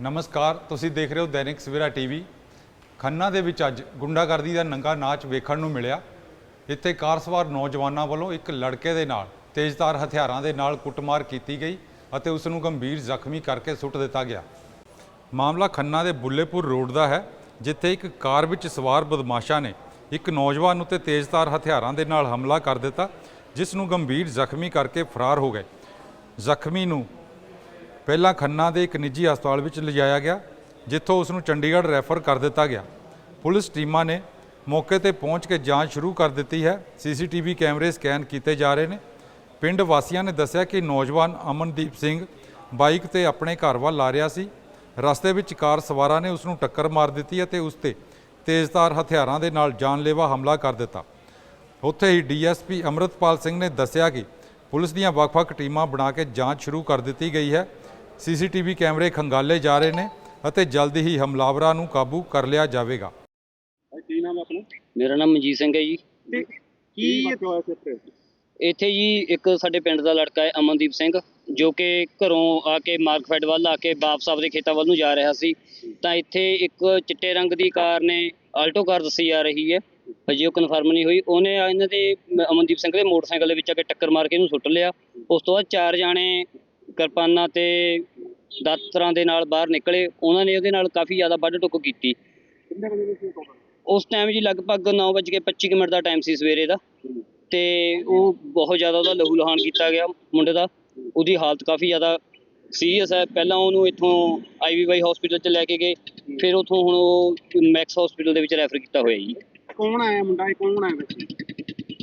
ਨਮਸਕਾਰ, ਤੁਸੀਂ ਦੇਖ ਰਹੇ ਹੋ ਦੈਨਿਕ ਸਵੇਰਾ ਟੀਵੀ। ਖੰਨਾ ਦੇ ਵਿੱਚ ਅੱਜ ਗੁੰਡਾਗਰਦੀ ਦਾ ਨੰਗਾ ਨਾਚ ਵੇਖਣ ਨੂੰ ਮਿਲਿਆ। ਇੱਥੇ ਕਾਰ ਸਵਾਰ ਨੌਜਵਾਨਾਂ ਵੱਲੋਂ ਇੱਕ ਲੜਕੇ ਦੇ ਨਾਲ, ਤੇਜ਼ਧਾਰ ਹਥਿਆਰਾਂ ਦੇ ਨਾਲ ਕੁੱਟਮਾਰ ਕੀਤੀ ਗਈ ਅਤੇ ਉਸ ਨੂੰ ਗੰਭੀਰ ਜ਼ਖਮੀ ਕਰਕੇ ਸੁੱਟ ਦਿੱਤਾ ਗਿਆ। ਮਾਮਲਾ ਖੰਨਾ ਦੇ ਬੁੱਲੇਪੁਰ ਰੋਡ ਦਾ ਹੈ, ਜਿੱਥੇ ਇੱਕ ਕਾਰ ਵਿੱਚ ਸਵਾਰ ਬਦਮਾਸ਼ਾਂ ਨੇ ਇੱਕ ਨੌਜਵਾਨ ਉੱਤੇ ਤੇਜ਼ਧਾਰ ਹਥਿਆਰਾਂ ਦੇ ਨਾਲ ਹਮਲਾ ਕਰ ਦਿੱਤਾ, ਜਿਸ ਨੂੰ ਗੰਭੀਰ ਜ਼ਖਮੀ ਕਰਕੇ ਫਰਾਰ ਹੋ ਗਏ। ਜ਼ਖਮੀ ਨੂੰ ਪਹਿਲਾਂ ਖੰਨਾ ਦੇ ਇੱਕ ਨਿੱਜੀ ਹਸਪਤਾਲ ਵਿੱਚ ਲਿਜਾਇਆ ਗਿਆ, ਜਿੱਥੋਂ ਉਸ ਨੂੰ ਚੰਡੀਗੜ੍ਹ ਰੈਫਰ ਕਰ ਦਿੱਤਾ ਗਿਆ। ਪੁਲਿਸ ਟੀਮਾਂ ਨੇ ਮੌਕੇ ਤੇ ਪਹੁੰਚ ਕੇ ਜਾਂਚ ਸ਼ੁਰੂ ਕਰ ਦਿੱਤੀ ਹੈ। ਸੀਸੀਟੀਵੀ ਕੈਮਰੇ ਸਕੈਨ ਕੀਤੇ ਜਾ ਰਹੇ ਨੇ। ਪਿੰਡ ਵਾਸੀਆਂ ਨੇ ਦੱਸਿਆ ਕਿ ਨੌਜਵਾਨ ਅਮਨਦੀਪ ਸਿੰਘ ਬਾਈਕ ਤੇ ਆਪਣੇ ਘਰ ਵੱਲ ਆ ਰਿਹਾ ਸੀ। ਰਸਤੇ ਵਿੱਚ ਕਾਰ ਸਵਾਰਾਂ ਨੇ ਉਸ ਨੂੰ ਟੱਕਰ ਮਾਰ ਦਿੱਤੀ ਅਤੇ ਉਸ ਤੇ ਤੇਜ਼ਧਾਰ ਹਥਿਆਰਾਂ ਦੇ ਨਾਲ ਜਾਨਲੇਵਾ ਹਮਲਾ ਕਰ ਦਿੱਤਾ। ਉੱਥੇ ਹੀ ਡੀਐਸਪੀ ਅਮਰਤਪਾਲ ਸਿੰਘ ਨੇ ਦੱਸਿਆ ਕਿ ਪੁਲਿਸ ਦੀਆਂ ਵੱਖ-ਵੱਖ ਟੀਮਾਂ ਬਣਾ ਕੇ ਜਾਂਚ ਸ਼ੁਰੂ ਕਰ ਦਿੱਤੀ ਗਈ ਹੈ। ਸੀਸੀਟੀਵੀ ਕੈਮਰੇ ਖੰਗਾਲੇ ਜਾ ਰਹੇ ਨੇ ਅਤੇ ਜਲਦੀ ਹੀ ਹਮਲਾਵਰਾਂ ਨੂੰ ਕਾਬੂ ਕਰ ਲਿਆ ਜਾਵੇਗਾ। ਕੀ ਨਾਮ ਹੈ ਆਪਣਾ? ਮੇਰਾ ਨਾਮ ਮਨਜੀਤ ਸਿੰਘ ਹੈ ਜੀ। ਕੀ ਇੱਥੇ ਜੀ ਇੱਕ ਸਾਡੇ ਪਿੰਡ ਦਾ ਲੜਕਾ ਹੈ ਅਮਨਦੀਪ ਸਿੰਘ ਜੋ ਕਿ ਘਰੋਂ ਆ ਕੇ ਮਾਰਕਫੈਡ ਵੱਲ ਆ ਕੇ ਵਾਪਸ ਆਪਦੇ ਖੇਤਾਂ ਵੱਲ ਨੂੰ ਜਾ ਰਿਹਾ ਸੀ। ਤਾਂ ਇੱਥੇ ਇੱਕ ਚਿੱਟੇ ਰੰਗ ਦੀ ਕਾਰ ਨੇ ਆਲਟੋ ਕਾਰ ਦੱਸੀ ਜਾ ਰਹੀ ਹੈ। ਹਜੇ ਉਹ ਕਨਫਰਮ ਨਹੀਂ ਹੋਈ। ਉਹਨੇ ਇਹਨਾਂ ਦੇ ਅਮਨਦੀਪ ਸਿੰਘ ਦੇ ਮੋਟਰਸਾਈਕਲ ਦੇ ਵਿੱਚ ਆ ਕੇ ਟੱਕਰ ਮਾਰ ਕੇ ਇਹਨੂੰ ਸੁੱਟ ਲਿਆ। ਉਸ ਤੋਂ ਬਾਅਦ ਚਾਰ ਜਾਣੇ ਕਿਰਪਾਨਾਂ ਤੇ ਦਾਤਰਾਂ ਦੇ ਨਾਲ ਬਾਹਰ ਨਿਕਲੇ ਉਹਨਾਂ ਨੇ ਉਹਦੇ ਨਾਲ ਕਾਫੀ ਜ਼ਿਆਦਾ ਵੱਢ ਟੁੱਕ ਕੀਤੀ। ਉਸ ਟਾਈਮ ਜੀ ਲਗਭਗ 9:25 ਮਿੰਟ ਦਾ ਟਾਈਮ ਸੀ ਸਵੇਰੇ ਦਾ। ਤੇ ਉਹ ਬਹੁਤ ਜ਼ਿਆਦਾ ਉਹਦਾ ਲਹੂ ਲਹਾਨ ਕੀਤਾ ਗਿਆ ਮੁੰਡੇ ਦਾ। ਉਹਦੀ ਹਾਲਤ ਕਾਫੀ ਜ਼ਿਆਦਾ ਸੀਰੀਅਸ ਹੈ। ਪਹਿਲਾਂ ਉਹਨੂੰ ਇੱਥੋਂ ਆਈਵੀਵਾਈ ਹਸਪੀਟਲ ਚ ਲੈ ਕੇ ਗਏ। ਫਿਰ ਉੱਥੋਂ ਹੁਣ ਉਹ ਮੈਕਸ ਹਸਪੀਟਲ ਦੇ ਵਿੱਚ ਰੈਫਰ ਕੀਤਾ ਹੋਇਆ ਜੀ। ਕੌਣ ਆਇਆ ਮੁੰਡਾ? ਇਹ ਕੌਣ ਆਇਆ ਵੈਸੇ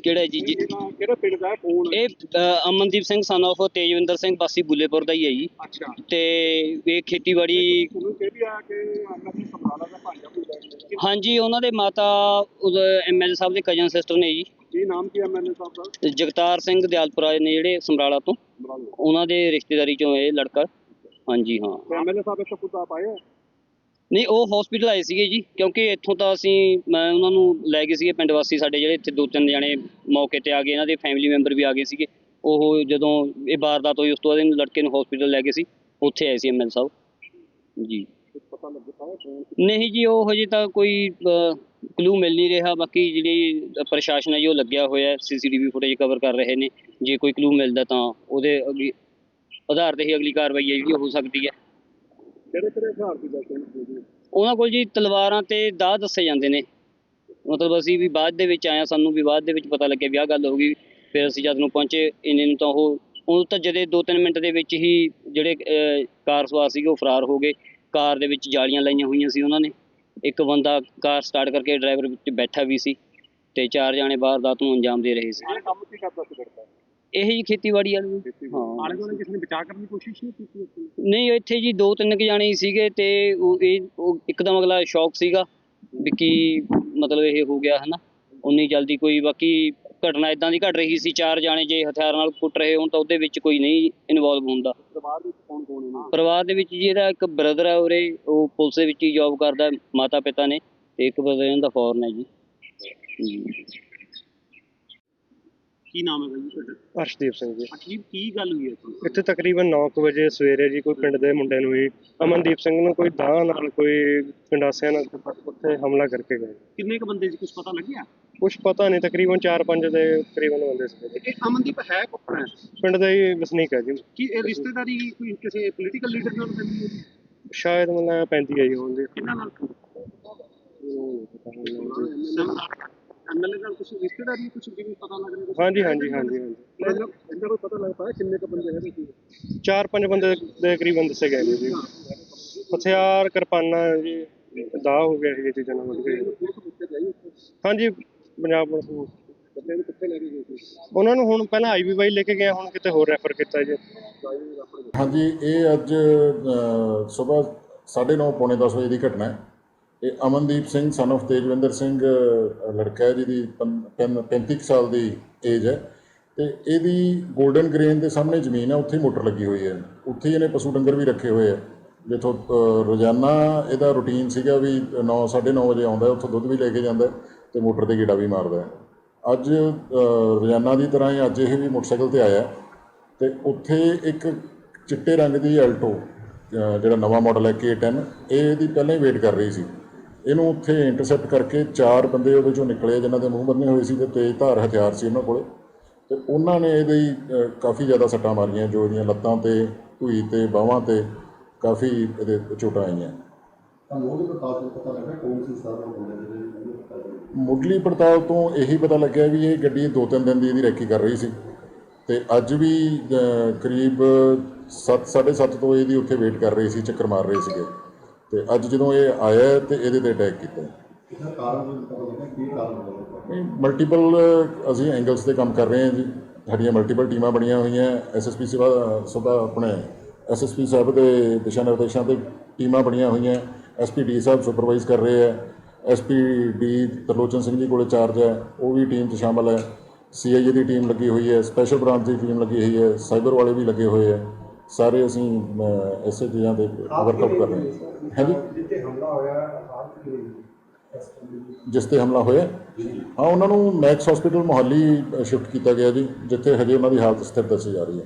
ਕਿਹੜਾ ਜੀ ਜੀ? ਕਿਹੜੇ ਪਿੰਡ ਦਾ ਕੌਣ? ਇਹ ਅ, ਅਮਨਦੀਪ ਸਿੰਘ ਸਨ of ਤੇਜਵਿੰਦਰ ਸਿੰਘ ਬਾਸੀ ਬੁੱਲੇਪੁਰ ਦਾ ਹੀ ਹੈ ਜੀ। ਅੱਛਾ। ਤੇ ਇਹ ਖੇਤੀਬਾੜੀ ਤੁਹਾਨੂੰ ਇਹ ਵੀ ਆ ਕਿ ਆਪਣਾ ਵੀ ਸਮਰਾਲਾ ਦਾ ਭਾਂਜਾ ਭੂਜਾ ਹੈ। ਹਾਂਜੀ ਉਹਨਾਂ ਦੇ ਮਾਤਾ ਐਮਐਲਏ ਸਾਹਿਬ ਦੇ ਕਜ਼ਨ ਸਿਸਟਰ ਨੇ ਜੀ। ਕੀ ਨਾਮ ਕੀ ਐਮਐਲਏ ਸਾਹਿਬ ਦਾ? ਤੇ ਜਗਤਾਰ ਸਿੰਘ ਦਿਆਲਪੁਰਾ ਨੇ ਜਿਹੜੇ ਸਮਰਾਲਾ ਤੋਂ। ਉਹਨਾਂ ਦੇ ਰਿਸ਼ਤੇਦਾਰੀ ਚੋਂ ਇਹ ਲੜਕਾ। ਹਾਂਜੀ ਹਾਂ। ਐਮਐਲਏ ਸਾਹਿਬ ਇੱਥੇ ਖੁਦ ਆਪ ਆਏ? ਨਹੀਂ, ਉਹ ਹਸਪੀਟਲ ਆਏ ਸੀਗੇ ਜੀ, ਕਿਉਂਕਿ ਇੱਥੋਂ ਤਾਂ ਅਸੀਂ, ਮੈਂ ਉਹਨਾਂ ਨੂੰ ਲੈ ਗਏ ਸੀਗੇ ਪਿੰਡ ਵਾਸੀ ਸਾਡੇ ਜਿਹੜੇ, ਇੱਥੇ ਦੋ ਤਿੰਨ ਜਣੇ ਮੌਕੇ ਤੇ ਆ ਗਏ, ਇਹਨਾਂ ਦੇ ਫੈਮਿਲੀ ਮੈਂਬਰ ਵੀ ਆ ਗਏ ਸੀਗੇ। ਉਹ ਜਦੋਂ ਇਹ ਵਾਰਦਾਤ ਹੋਈ, ਉਸ ਤੋਂ ਬਾਅਦ ਇਹਨੂੰ ਲੜਕੇ ਨੂੰ ਹਸਪੀਟਲ ਲੈ ਗਏ ਸੀ, ਉੱਥੇ ਆਏ ਸੀ ਐਮਐਲ ਸਾਹਿਬ। ਜੀ। ਪਤਾ ਲੱਗ ਨਹੀਂ ਜੀ, ਉਹ ਹਜੇ ਤਾਂ ਕੋਈ ਕਲੂ ਮਿਲ ਨਹੀਂ ਰਿਹਾ, ਬਾਕੀ ਜਿਹੜੀ ਪ੍ਰਸ਼ਾਸਨ ਹੈ ਜੀ, ਉਹ ਲੱਗਿਆ ਹੋਇਆ ਸੀਸੀਟੀਵੀ ਫੁਟੇਜ ਕਵਰ ਕਰ ਰਹੇ ਨੇ। ਜੇ ਕੋਈ ਕਲੂ ਮਿਲਦਾ ਤਾਂ ਉਹਦੇ ਅਗਲੀ, ਆਧਾਰ ਤੇ ਹੀ ਅਗਲੀ ਕਾਰਵਾਈ ਹੈ ਜਿਹੜੀ, ਉਹ ਹੋ ਸਕਦੀ ਹੈ। ਕਿਹੜੇ ਕਿਹੜੇ ਹਥਿਆਰ ਦੀ ਦੱਸੋ ਉਹਨਾਂ ਕੋਲ ਜੀ ਤਲਵਾਰਾਂ ਤੇ ਦਾਅ ਦੱਸੇ ਜਾਂਦੇ ਨੇ। ਮਤਲਬ ਅਸੀਂ ਵੀ ਬਾਅਦ ਦੇ ਵਿੱਚ ਆਇਆ ਸਾਨੂੰ ਵੀ ਬਾਅਦ ਦੇ ਵਿੱਚ ਪਤਾ ਲੱਗਿਆ ਵੀ ਆਹ ਗੱਲ ਹੋ ਗਈ। ਫਿਰ ਅਸੀਂ ਜਦ ਨੂੰ ਪਹੁੰਚੇ ਇੰਨੇ ਨੂੰ ਤਾਂ ਉਹ ਉਹ ਤਾਂ ਜਦੇ 2-3 ਮਿੰਟ ਦੇ ਵਿੱਚ ਹੀ ਜਿਹੜੇ ਅਹ, ਕਾਰ ਸਵਾਰ ਸੀਗੇ ਉਹ ਫਰਾਰ ਹੋ ਗਏ। ਕਾਰ ਦੇ ਵਿੱਚ ਜਾਲੀਆਂ ਲਾਈਆਂ ਹੋਈਆਂ ਸੀ ਉਹਨਾਂ ਨੇ। ਇੱਕ ਬੰਦਾ ਕਾਰ ਸਟਾਰਟ ਕਰਕੇ ਡਰਾਈਵਰ ਵਿੱਚ ਬੈਠਾ ਵੀ ਸੀ ਤੇ ਚਾਰ ਜਾਣੇ ਵਾਰਦਾਤ ਨੂੰ ਅੰਜਾਮ ਦੇ ਰਹੇ ਸੀ। ਇਹ ਕੰਮ ਕੀ ਕਰਦਾ ਸੀ ਲੜਕਾ ਇਹ ਜੀ ਖੇਤੀਬਾੜੀ ਵਾਲੇ ਹਾਂ ਆਲੇ ਦੁਆਲੇ ਕਿਸੇ ਨੇ ਬਚਾ ਕਰਨ ਦੀ ਕੋਸ਼ਿਸ਼ ਨਹੀਂ ਕੀਤੀ ਉੱਥੇ? ਨਹੀਂ ਇੱਥੇ ਜੀ ਦੋ ਤਿੰਨ ਕੁ ਜਾਣੇ ਹੀ ਸੀਗੇ ਤੇ ਉਹ ਇਹ ਉਹ ਇੱਕਦਮ ਅਗਲਾ ਸ਼ੌਕ ਸੀਗਾ ਵੀ ਕੀ ਮਤਲਬ ਇਹ ਹੋ ਗਿਆ ਹਨਾ? ਉਨੀ ਜਲਦੀ ਕੋਈ ਬਾਕੀ ਘਟਨਾ ਇਦਾਂ ਦੀ ਘਟ ਰਹੀ ਸੀ ਚਾਰ ਜਾਣੇ ਜੇ ਹਥਿਆਰ ਨਾਲ ਕੁੱਟ ਰਹੇ ਹੋਣ ਤਾਂ ਉਹਦੇ ਵਿੱਚ ਕੋਈ ਨਹੀਂ ਇਨਵੋਲਵ ਹੁੰਦਾ ਪਰਿਵਾਰ ਵਿੱਚ ਕੌਣ ਕੌਣ ਹੈ ਨਾ ਪਰਿਵਾਰ ਦੇ ਵਿੱਚ ਜੀ ਇਹਦਾ ਇੱਕ ਬ੍ਰਦਰ ਹੈ ਉਰੇ ਉਹ ਪੁਲਿਸ ਦੇ ਵਿੱਚ ਹੀ ਜੌਬ ਕਰਦਾ ਮਾਤਾ ਪਿਤਾ ਨੇ ਤੇ ਇੱਕ ਬ੍ਰਦਰ ਇਹਨਾਂ ਦਾ ਫੋਰਨ ਹੈ ਜੀ ਜੀ। ਕੀ ਨਾਮ ਹੈ ਬਾਈ ਤੁਹਾਡਾ? ਅਰਸ਼ਦੀਪ ਸਿੰਘ ਜੀ। ਅਜੀਬ ਕੀ ਗੱਲ ਹੋਈ ਹੈ ਇੱਥੇ? ਇੱਥੇ ਤਕਰੀਬਨ 9 ਵਜੇ ਸਵੇਰੇ ਜੀ ਕੋਈ ਪਿੰਡ ਦੇ ਮੁੰਡੇ ਨੂੰ ਹੀ ਅਮਨਦੀਪ ਸਿੰਘ ਨੂੰ ਕੋਈ ਦਾਹ ਨਾਲ ਕੋਈ ਪਿੰਡਾਸਿਆਂ ਨਾਲ ਉੱਥੇ ਹਮਲਾ ਕਰਕੇ ਗਏ। ਕਿੰਨੇ ਕ ਬੰਦੇ ਸੀ? ਕੁਝ ਪਤਾ ਲੱਗਿਆ? ਕੁਝ ਪਤਾ ਨਹੀਂ ਤਕਰੀਬਨ 4-5 ਦੇ ਤਕਰੀਬਨ ਬੰਦੇ ਸੀ। ਇਹ ਅਮਨਦੀਪ ਹੈ ਕੌਣ ਹੈ? ਪਿੰਡ ਦਾ ਹੀ ਵਸਨੀਕ ਹੈ ਜੀ। ਕੀ ਇਹ ਰਿਸ਼ਤੇਦਾਰੀ ਕੋਈ ਕਿਸੇ ਪੋਲੀਟੀਕਲ ਲੀਡਰ ਨਾਲ ਪੈਂਦੀ ਹੈ ਜੀ? ਸ਼ਾਇਦ ਮੈਨੂੰ ਪੈਂਦੀ ਹੈ ਜੀ ਹੋਣ ਦੀ ਕਿਹਨਾਂ ਨਾਲ? ਐਮਐਲਏ ਨਾਲ ਕੁਝ ਰਿਸ਼ਤੇਦਾਰੀ ਕੁਝ ਜਿਵੇਂ ਪਤਾ ਲੱਗ ਰਿਹਾ? ਹਾਂਜੀ ਹਾਂਜੀ ਹਾਂਜੀ ਹਾਂਜੀ। ਮਤਲਬ ਇੰਨਾ ਕੋਈ ਪਤਾ ਲੱਗ ਪਾਇਆ ਕਿੰਨੇ ਕ ਬੰਦੇ ਹੈਗੇ ਸੀ? 4-5 ਬੰਦੇ ਦੇ ਕਰੀਬਨ ਦੱਸੇ ਗਏ ਨੇ ਜੀ। ਹਥਿਆਰ ਕਿਰਪਾਨਾਂ ਜੀ ਦਾਹ ਹੋ ਗਿਆ ਇਹ ਚੀਜ਼ਾਂ ਨਾਲ ਹਾਂਜੀ ਪੰਜਾਬ ਪੁਲਿਸ ਨੂੰ। ਬੰਦੇ ਨੂੰ ਕਿੱਥੇ ਲੈ ਕੇ ਗਏ ਸੀ ਉਹਨਾਂ ਨੂੰ ਹੁਣ ਪਹਿਲਾਂ ਆਈਵੀਵਾਈ ਲੈ ਕੇ ਗਏ ਹੁਣ ਕਿਤੇ ਹੋਰ ਰੈਫਰ ਕੀਤਾ ਜੀ। ਹਾਂਜੀ ਇਹ ਅੱਜ ਸਵੇਰ 9:30 ਪੌਣੇ 10 ਵਜੇ ਦੀ ਘਟਨਾ ਹੈ। ਇਹ ਅਮਨਦੀਪ ਸਿੰਘ ਸਨ of ਤੇਜਵਿੰਦਰ ਸਿੰਘ ਲੜਕਾ ਹੈ ਜਿਹਦੀ ਪੰ- ਪੈਂ- 35 ਕੁ ਸਾਲ ਦੀ ਏਜ ਹੈ। ਤੇ ਇਹਦੀ 골ਡਨ ਗ੍ਰੇਨ ਦੇ ਸਾਹਮਣੇ ਜ਼ਮੀਨ ਹੈ, ਉੱਥੇ ਹੀ ਮੋਟਰ ਲੱਗੀ ਹੋਈ ਹੈ। ਉੱਥੇ ਹੀ ਇਹਨੇ ਪਸ਼ੂ ਡੰਗਰ ਵੀ ਰੱਖੇ ਹੋਏ ਆ ਜਿੱਥੋਂ ਰੋਜ਼ਾਨਾ ਇਹਦਾ ਰੁਟੀਨ ਸੀਗਾ ਵੀ 9 9:30 ਵਜੇ ਆਉਂਦਾ ਉੱਥੋਂ ਦੁੱਧ ਵੀ ਲੈ ਕੇ ਜਾਂਦਾ ਤੇ ਮੋਟਰ ਤੇ ਗੇੜਾ ਵੀ ਮਾਰਦਾ ਅੱਜ ਰੋਜ਼ਾਨਾ ਦੀ ਤਰ੍ਹਾਂ ਹੀ ਅੱਜ ਇਹ ਵੀ ਮੋਟਰਸਾਈਕਲ ਤੇ ਆਇਆ ਤੇ ਉੱਥੇ ਇੱਕ ਚਿੱਟੇ ਰੰਗ ਦੀ ਐਲਟੋ ਜਿਹੜਾ ਨਵਾਂ ਮਾਡਲ ਹੈ K10 ਇਹ ਇਹਦੀ ਪਹਿਲਾਂ ਹੀ ਵੇਟ ਕਰ ਰਹੀ ਸੀ। ਇਹਨੂੰ ਉੱਥੇ ਇੰਟਰਸੈਪਟ ਕਰਕੇ ਚਾਰ ਬੰਦੇ ਉਹਦੇ ਚੋਂ ਨਿਕਲੇ ਜਿਨ੍ਹਾਂ ਦੇ ਮੂੰਹ ਬੰਨੇ ਹੋਏ ਸੀ ਤੇ ਤੇਜ਼ ਧਾਰ ਹਥਿਆਰ ਸੀ ਉਹਨਾਂ ਕੋਲ। ਤੇ ਉਹਨਾਂ ਨੇ ਇਹਦੇ ਹੀ, ਕਾਫੀ ਜ਼ਿਆਦਾ ਸੱਟਾਂ ਮਾਰੀਆਂ ਜੋ ਇਹਦੀਆਂ ਲੱਤਾਂ ਤੇ ਢੂਈ ਤੇ ਬਾਹਾਂ ਤੇ ਕਾਫੀ ਇਹਦੇ ਚੋਟਾਂ ਆਈਆਂ। ਮੁੱਢਲੀ ਪੜਤਾਲ ਤੋਂ ਇਹੀ ਪਤਾ ਲੱਗਿਆ ਵੀ ਇਹ ਗੱਡੀ ਦੋ ਤਿੰਨ ਦਿਨ ਦੀ ਇਹਦੀ ਰੈਕੀ ਕਰ ਰਹੀ ਸੀ। ਤੇ ਅੱਜ ਵੀ ਕਰੀਬ 7 7:30 ਤੋਂ ਇਹਦੀ ਉੱਥੇ ਵੇਟ ਕਰ ਰਹੀ ਸੀ ਚੱਕਰ ਮਾਰ ਰਹੇ ਸੀਗੇ। ਤੇ ਅੱਜ ਜਦੋਂ ਇਹ ਆਇਆ ਤੇ ਇਹਦੇ ਤੇ ਅਟੈਕ ਕੀਤਾ ਨਹੀਂ ਮਲਟੀਪਲ ਅਸੀਂ ਐਂਗਲਸ ਤੇ ਕੰਮ ਕਰ ਰਹੇ ਹਾਂ ਜੀ। ਸਾਡੀਆਂ ਮਲਟੀਪਲ ਟੀਮਾਂ ਬਣੀਆਂ ਹੋਈਆਂ ਐਸਐਸਪੀ ਸੇਵਾ ਸਭਾ ਆਪਣੇ ਐਸਐਸਪੀ ਸਾਹਿਬ ਦੇ ਦਿਸ਼ਾ ਨਿਰਦੇਸ਼ਾਂ ਤੇ ਟੀਮਾਂ ਬਣੀਆਂ ਹੋਈਆਂ। ਐਸਪੀ ਡੀ ਸਾਹਿਬ ਸੁਪਰਵਾਈਜ਼ ਕਰ ਰਹੇ ਹੈ। ਐਸਪੀ ਡੀ ਤਰਲੋਚਨ ਸਿੰਘ ਜੀ ਕੋਲੇ ਚਾਰਜ ਹੈ ਉਹ ਵੀ ਟੀਮ 'ਚ ਸ਼ਾਮਲ ਹੈ। ਸੀਆਈਏ ਦੀ ਟੀਮ ਲੱਗੀ ਹੋਈ ਹੈ ਸਪੈਸ਼ਲ ਬ੍ਰਾਂਚ ਦੀ ਟੀਮ ਲੱਗੀ ਹੋਈ ਹੈ ਸਾਈਬਰ ਵਾਲੇ ਵੀ ਲੱਗੇ ਹੋਏ ਹੈ। ਸਾਰੇ ਅਸੀਂ ਇਸੇ ਚੀਜ਼ਾਂ ਤੇ ਵਰਕਆਊਟ ਕਰ ਰਹੇ ਹਾਂ। ਹੈ ਜੀ ਜਿੱਥੇ ਹਮਲਾ ਹੋਇਆ ਜਿਸ ਤੇ ਹਮਲਾ ਹੋਇਆ? ਹਾਂ ਉਹਨਾਂ ਨੂੰ ਮੈਕਸ ਹਸਪੀਟਲ ਮੁਹਾਲੀ ਸ਼ਿਫਟ ਕੀਤਾ ਗਿਆ ਜੀ ਜਿੱਥੇ ਹਜੇ ਉਹਨਾਂ ਦੀ ਹਾਲਤ ਸਥਿਰ ਦੱਸੀ ਜਾ ਰਹੀ ਹੈ।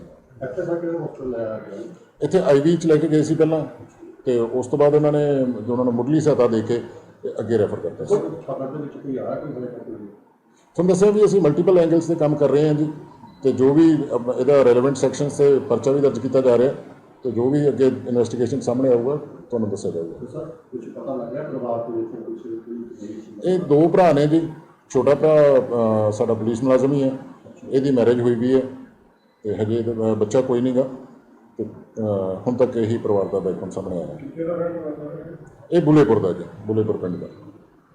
ਇੱਥੇ ਆਈਵੀ ਚ ਲੈ ਕੇ ਗਏ ਸੀ ਪਹਿਲਾਂ ਤੇ ਉਸ ਤੋਂ ਬਾਅਦ ਉਹਨਾਂ ਨੇ ਜੋ ਉਹਨਾਂ ਨੂੰ ਮੁੱਢਲੀ ਸਹਾਇਤਾ ਦੇ ਕੇ ਅੱਗੇ ਰੈਫਰ ਕਰਤਾ ਸੀ। ਦੇ ਤੁਹਾਨੂੰ ਦੱਸਿਆ ਵੀ ਅਸੀਂ ਮਲਟੀਪਲ ਐਂਗਲਸ ਤੇ ਕੰਮ ਕਰ ਰਹੇ ਹਾਂ ਜੀ। ਤੇ ਜੋ ਵੀ ਇਹਦਾ ਰੈਲੇਵੈਂਟ ਸੈਕਸ਼ਨਸ ਤੇ ਪਰਚਾ ਵੀ ਦਰਜ ਕੀਤਾ ਜਾ ਰਿਹਾ ਤੇ ਜੋ ਵੀ ਅੱਗੇ ਇਨਵੈਸਟੀਗੇਸ਼ਨ ਸਾਹਮਣੇ ਆਊਗਾ ਤੁਹਾਨੂੰ ਦੱਸਿਆ ਜਾਊਗਾ। ਸਰ ਕੁਝ ਪਤਾ ਲੱਗਿਆ ਪਰਿਵਾਰ ਦੇ ਵਿੱਚ ਕੁਝ ਇਹ ਦੋ ਭਰਾ ਨੇ ਜੀ ਛੋਟਾ ਭਰਾ ਸਾਡਾ ਪੁਲਿਸ ਮੁਲਾਜ਼ਮ ਹੀ ਹੈ ਇਹਦੀ ਮੈਰਿਜ ਹੋਈ ਵੀ ਹੈ ਤੇ ਹਜੇ ਬੱਚਾ ਕੋਈ ਨਹੀਂਗਾ ਤੇ ਹੁਣ ਤੱਕ ਇਹੀ ਪਰਿਵਾਰ ਦਾ ਬੈਕਗ੍ਰਾਉਂਡ ਸਾਹਮਣੇ ਆਇਆ। ਇਹ ਬੁਲੇਪੁਰ ਦਾ ਜੀ ਬੁਲੇਪੁਰ ਪਿੰਡ ਦਾ।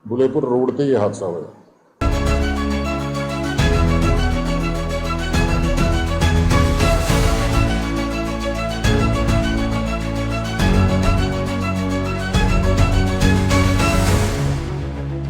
ਬੁਲੇਪੁਰ ਰੋਡ ਤੇ ਇਹ ਹਾਦਸਾ ਹੋਇਆ।